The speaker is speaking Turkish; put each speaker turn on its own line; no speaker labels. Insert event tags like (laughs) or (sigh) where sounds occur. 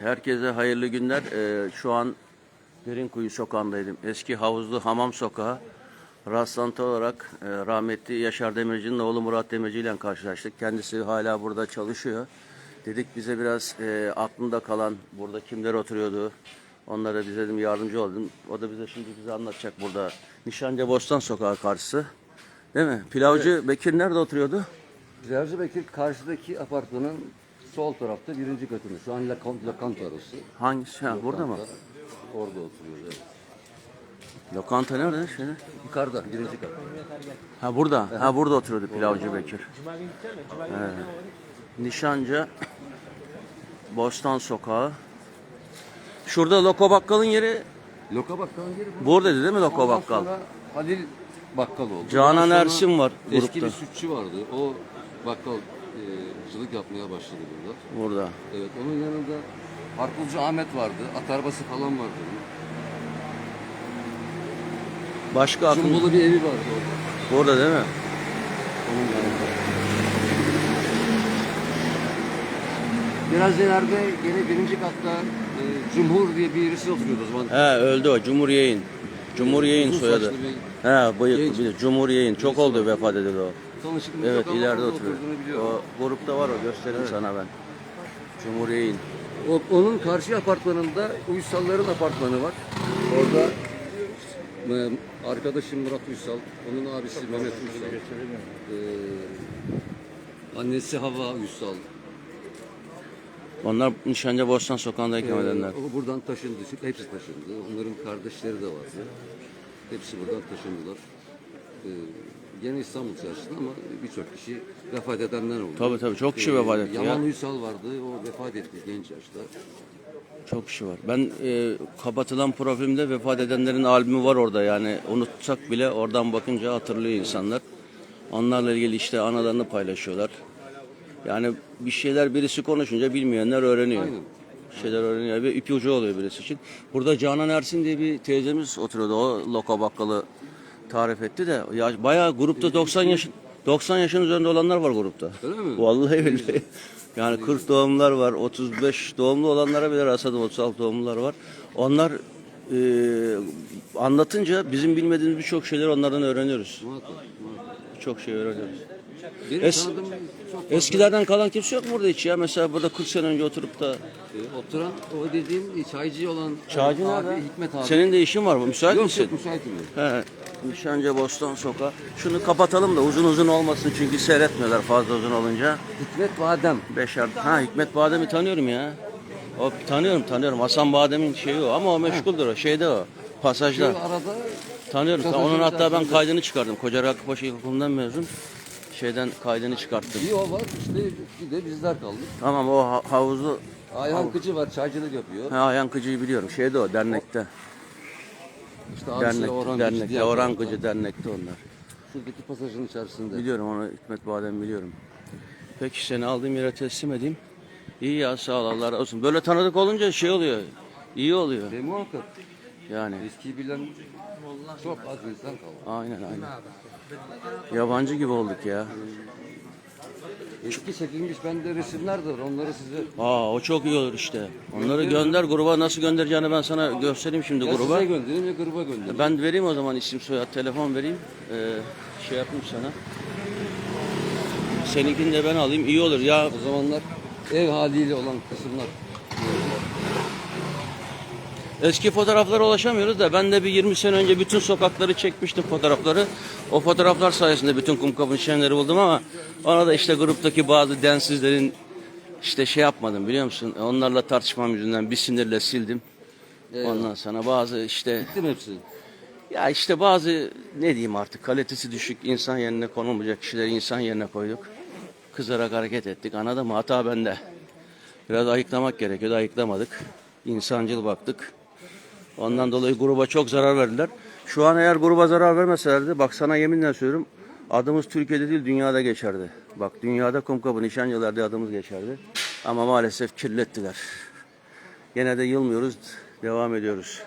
Herkese hayırlı günler. Ee, şu an Derinkuyu sokağındaydım. Eski havuzlu hamam sokağı. Rastlantı olarak e, rahmetli Yaşar Demirci'nin oğlu Murat Demirci ile karşılaştık. Kendisi hala burada çalışıyor. Dedik bize biraz e, aklında kalan burada kimler oturuyordu. Onlara bize dedim yardımcı oldum. O da bize şimdi bize anlatacak burada. Nişancı Bostan Sokağı karşısı. Değil mi? Pilavcı Bekir nerede oturuyordu?
Zerci Bekir karşıdaki apartmanın sol tarafta birinci katında. Şu an lokant, lokanta arası.
Hangisi? Ha, burada mı?
Orada oturuyor. Evet.
Lokanta nerede? Şöyle.
Yukarıda birinci kat.
Ha burada. Ha burada oturuyordu pilavcı Bekir. Evet. Nişancı Bostan Sokağı. Şurada Loko Bakkal'ın yeri
Loka bakkalın yeri bu.
buradaydı değil mi Loko
Ondan
Bakkal?
sonra Halil Bakkal oldu.
Canan
Ondan sonra
Ersin var
Eski
grupta.
bir sütçü vardı. O bakkal e, yapmaya başladı burada.
Burada.
Evet onun yanında Harpulcu Ahmet vardı. At arabası falan vardı.
Başka akım
Cumbulu bir evi vardı orada.
burada değil mi?
Onun yanında. Biraz ileride gene birinci katta e, Cumhur diye birisi oturuyordu o zaman.
He öldü o Cumhur Yeğin. Cumhur
Uzun
soyadı. He bıyıklı bir Cumhur Yeğin. Çok oldu vefat edildi o.
Tanışık mı
Evet
yok ama
ileride
orada
oturuyor.
oturduğunu biliyorum.
O grupta var o gösteririm sana ben. Cumhur Yeğin.
O, onun karşı apartmanında Uysalların apartmanı var. Orada e, arkadaşım Murat Uysal, onun abisi Mehmet Uysal, e, annesi Hava Uysal.
Onlar Nişancı Bostan Sokağı'ndayken
E,
ölenler.
o buradan taşındı, hepsi taşındı. Onların kardeşleri de vardı. Hepsi buradan taşındılar. E, gene İstanbul çarşısında ama birçok kişi vefat edenler oldu.
Tabii, tabii, çok kişi vefat etti ya.
Yaman Uysal vardı, o vefat etti genç yaşta.
Çok kişi var. Ben e, kapatılan profilimde vefat edenlerin albümü var orada yani unutsak bile oradan bakınca hatırlıyor insanlar. Onlarla ilgili işte anılarını paylaşıyorlar. Yani bir şeyler birisi konuşunca bilmeyenler öğreniyor.
Aynen.
Bir şeyler öğreniyor ve ipucu oluyor birisi için. Burada Canan Ersin diye bir teyzemiz oturuyordu. O loka bakkalı tarif etti de ya bayağı grupta 90 yaş 90 yaşın üzerinde olanlar var grupta.
Öyle mi?
Vallahi billahi. (laughs) Yani 40 doğumlular var, 35 doğumlu olanlara bile rastladım, 36 doğumlular var. Onlar e, anlatınca bizim bilmediğimiz birçok şeyler onlardan öğreniyoruz.
Muhakkak. muhakkak.
Çok şey öğreniyoruz.
Benim
Es-
tanıdığım çok fazla,
Eskilerden kalan kimse yok mu burada hiç ya? Mesela burada 40 sene önce oturup da
e, oturan o dediğim çaycı olan
Çağcı
abi,
nerede?
Hikmet abi.
Senin de işin var mı? Müsait
yok
misin?
yok müsaitim ben.
He. Nişancı Bostan Sokağı. Şunu kapatalım da uzun uzun olmasın çünkü seyretmiyorlar fazla uzun olunca.
Hikmet Badem.
Beşer. Ha Hikmet Badem'i tanıyorum ya. O tanıyorum tanıyorum. Hasan Badem'in şeyi o ama o meşguldür o. Şeyde o. Pasajda.
Şu arada
Tanıyorum.
Pasajın
Onun hatta ben kaydını çıkardım. Koca Rakıpaşa İlkokulu'ndan mezun. Şeyden kaydını çıkarttım.
bir o var işte bir de bizler kaldık.
Tamam o ha- havuzlu
Ayhan Kıcı var çaycılık yapıyor.
ha, Ayankıcı'yı biliyorum. Şeyde o dernekte.
İşte
Dernek,
Orhan
dernekte.
diğer
Orhan. Kıcı dernekte onlar.
Şuradaki pasajın içerisinde.
Biliyorum onu Hikmet Badem biliyorum. Peki seni aldığım yere teslim edeyim. İyi ya sağ ol Allah razı olsun. Böyle tanıdık olunca şey oluyor. İyi oluyor.
E, muhakkak.
Yani
Eskiyi bilen çok az insan kaldı.
aynen aynen. Yabancı gibi olduk ya.
Eski çekilmiş bende resimler de var. Onları size
Aa o çok iyi olur işte. Onları gönder gruba nasıl göndereceğini ben sana göstereyim şimdi
ya
gruba.
size göndereyim ya gruba göndereyim.
Ben vereyim o zaman isim soyad telefon vereyim. Ee, şey yapayım sana. Seninkini de ben alayım. İyi olur ya.
O zamanlar ev haliyle olan kısımlar.
Eski fotoğraflara ulaşamıyoruz da ben de bir 20 sene önce bütün sokakları çekmiştim fotoğrafları. O fotoğraflar sayesinde bütün Kumkapı şenleri buldum ama ona da işte gruptaki bazı densizlerin işte şey yapmadım biliyor musun? Onlarla tartışmam yüzünden bir sinirle sildim. Ondan sonra bazı işte
Gittim hepsi.
ya işte bazı ne diyeyim artık kalitesi düşük insan yerine konulmayacak kişileri insan yerine koyduk. Kızarak hareket ettik. Anladın mı? Hata bende. Biraz ayıklamak gerekiyordu. Ayıklamadık. İnsancıl baktık. Ondan dolayı gruba çok zarar verdiler. Şu an eğer gruba zarar vermeselerdi bak sana yeminle söylüyorum adımız Türkiye'de değil dünyada geçerdi. Bak dünyada Kumkapı Nişancılar diye adımız geçerdi. Ama maalesef kirlettiler. Gene de yılmıyoruz. Devam ediyoruz.